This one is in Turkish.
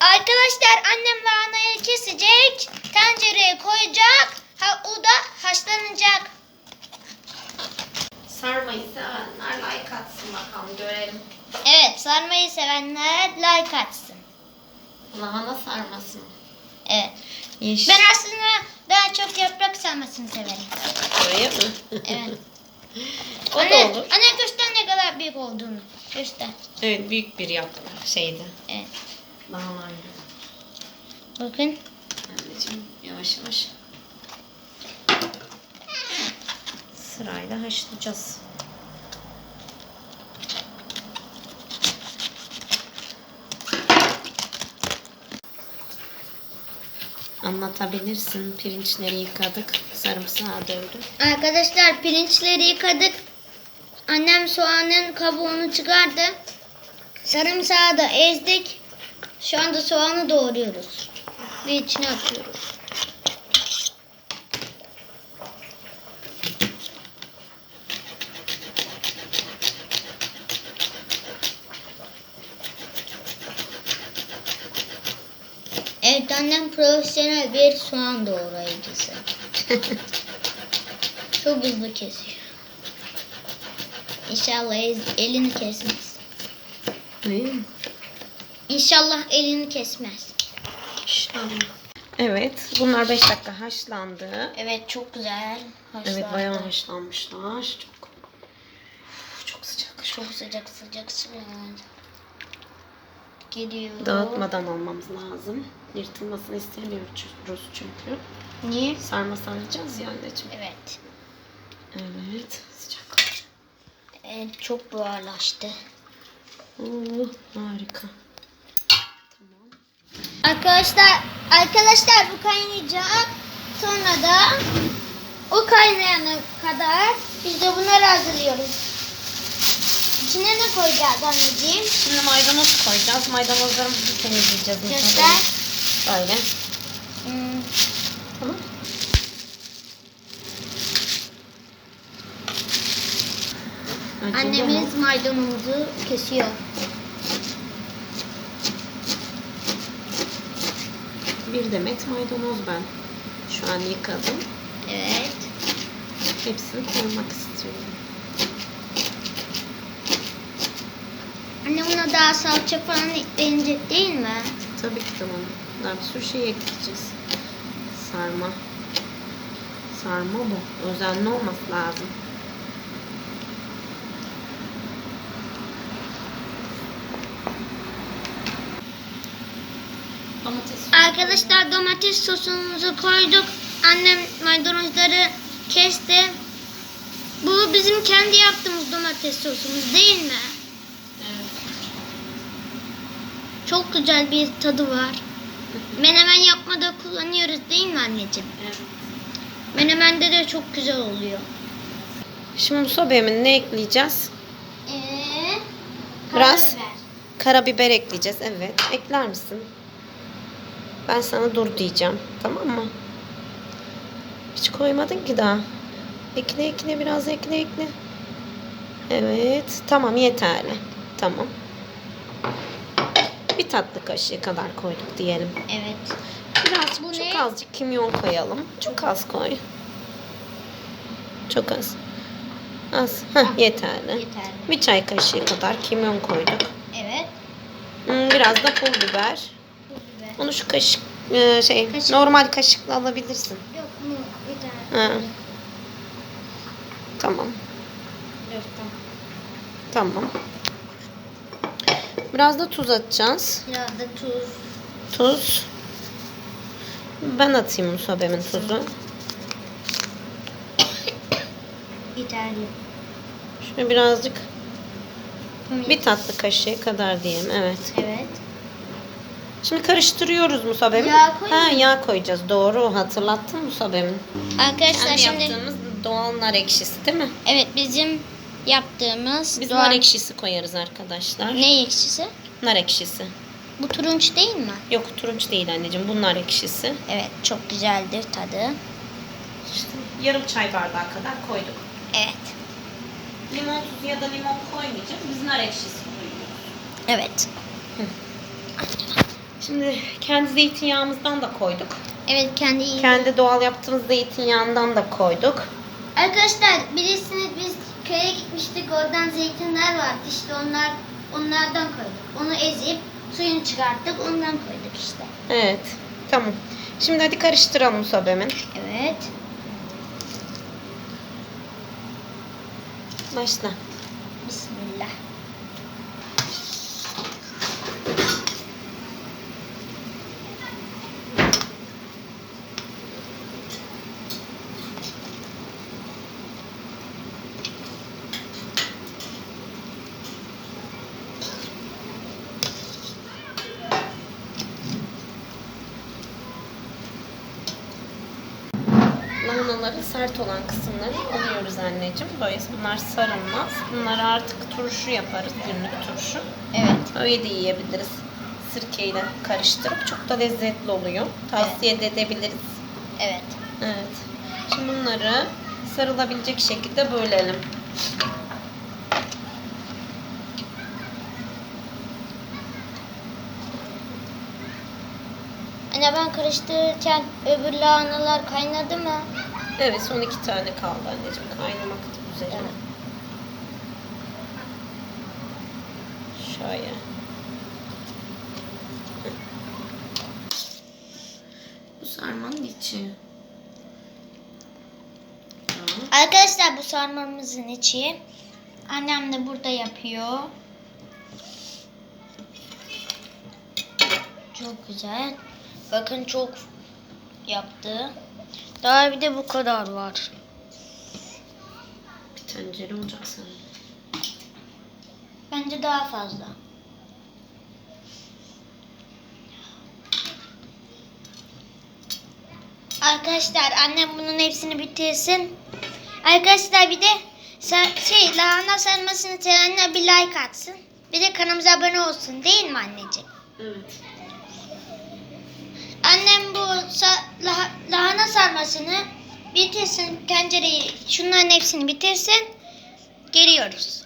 Arkadaşlar annem lahanayı kesecek. Tencereye koyacak. Ha, o da haşlanacak. Sarmayı sevenler like atsın bakalım görelim. Evet sarmayı sevenler like atsın. Lahana sarması mı? Evet. Yeşil. Ben aslında daha çok yaprak sarmasını severim. Öyle mi? Evet. o anne, da olur. Anne göster ne kadar büyük olduğunu. Göster. Evet büyük bir yaprak şeydi. Evet. Lahanaydı. Bakın. Anneciğim yavaş yavaş. Sırayla haşlayacağız. Anlatabilirsin. Pirinçleri yıkadık. Sarımsağı dövdük. Arkadaşlar pirinçleri yıkadık. Annem soğanın kabuğunu çıkardı. Sarımsağı da ezdik. Şu anda soğanı doğruyoruz. Ve içine atıyoruz. Evet annem profesyonel bir soğan doğrayıcısı. Çok hızlı kesiyor. İnşallah elini kesmez. Ne? İnşallah elini kesmez. İnşallah. Evet. Bunlar 5 dakika haşlandı. Evet çok güzel. Evet Haşlandı. bayağı haşlanmışlar. Çok çok sıcak. Çok sıcak sıcak sıcak. Geliyor. Dağıtmadan almamız lazım. Yırtılmasını istemiyoruz çünkü. Niye? Sarma saracağız ya anneciğim. Evet. Evet. Sıcak. Evet çok buharlaştı. Oo, harika. Arkadaşlar arkadaşlar bu kaynayacak. Sonra da o kaynayana kadar biz de bunları hazırlıyoruz. İçine ne koyacağız anneciğim? Şimdi maydanoz koyacağız. Maydanozlarımızı temizleyeceğiz. Göster. Böyle. Hmm, Tamam. Annemiz maydanozu kesiyor. Bir demet maydanoz ben. Şu an yıkadım. Evet. Hepsini koymak istiyorum. Anne buna daha salça falan eklenecek değil mi? Tabii ki tamam. Daha bir sürü şey ekleyeceğiz. Sarma. Sarma bu. Özenli olması lazım. Domates. Arkadaşlar domates sosumuzu koyduk. Annem maydanozları kesti. Bu bizim kendi yaptığımız domates sosumuz değil mi? Evet. Çok güzel bir tadı var. Menemen yapmada kullanıyoruz değil mi anneciğim? evet. Menemende de çok güzel oluyor. Şimdi bu sobemin ne ekleyeceğiz? Ee, Biraz. karabiber. Karabiber ekleyeceğiz. Evet. Ekler misin? Ben sana dur diyeceğim. Tamam mı? Hiç koymadın ki daha. Ekle ekle biraz ekle ekle. Evet. Tamam yeterli. Tamam. Bir tatlı kaşığı kadar koyduk diyelim. Evet. Biraz Bu çok ne? azıcık kimyon koyalım. Çok az koy. Çok az. Az. Heh, yeterli. Yeterli. Bir çay kaşığı kadar kimyon koyduk. Evet. Hmm, Biraz da pul biber. Onu şu kaşık e, şey Kaşık. normal kaşıkla alabilirsin. Yok mu? Bir tane. Ha. Tamam. Yok tamam. Tamam. Biraz da tuz atacağız. Biraz da tuz. Tuz. Ben atayım musabemin tuzu. Yeterli. Şöyle birazcık bir tatlı kaşığı kadar diyelim. Evet. Evet. Şimdi karıştırıyoruz musabemi. Yağ koyayım Ha yağ koyacağız. Doğru hatırlattın musabemin. Arkadaşlar Kendi şimdi yaptığımız doğal nar ekşisi değil mi? evet bizim yaptığımız Biz doğal- nar ekşisi koyarız arkadaşlar. ne ekşisi? Nar ekşisi. Bu turunç değil mi? Yok turunç değil anneciğim. Bu nar ekşisi. Evet çok güzeldir tadı. İşte yarım çay bardağı kadar koyduk. Evet. Limon tuzu ya da limon koymayacağız. Biz nar ekşisi koyuyoruz. Evet. Şimdi kendi zeytinyağımızdan da koyduk. Evet kendi iyi. Kendi doğal yaptığımız zeytinyağından da koyduk. Arkadaşlar bilirsiniz biz köye gitmiştik oradan zeytinler vardı işte onlar onlardan koyduk. Onu ezip suyunu çıkarttık ondan koyduk işte. Evet. Tamam. Şimdi hadi karıştıralım sobemin. Evet. Başla. Lahanaların sert olan kısımlarını alıyoruz anneciğim. Böyle bunlar sarılmaz. Bunları artık turşu yaparız. Günlük turşu. Evet. Öyle de yiyebiliriz. Sirkeyle karıştırıp çok da lezzetli oluyor. Tavsiye de edebiliriz. Evet. Evet. Şimdi bunları sarılabilecek şekilde bölelim. Anne ben karıştırırken öbür lahanalar kaynadı mı? Evet son iki tane kaldı anneciğim. Kaynamakta üzere. Evet. Şöyle. Bu sarmanın içi. Arkadaşlar bu sarmamızın içi. Annem de burada yapıyor. Çok güzel. Bakın çok yaptı. Daha bir de bu kadar var. Bir tencere olacak sanırım. Bence daha fazla. Arkadaşlar annem bunun hepsini bitirsin. Arkadaşlar bir de şey lahana sarmasını sevenler bir like atsın. Bir de kanalımıza abone olsun değil mi anneciğim? Evet. Annem bu sa- lah- lahana sarmasını bitirsin tencereyi şunların hepsini bitirsin. Geliyoruz.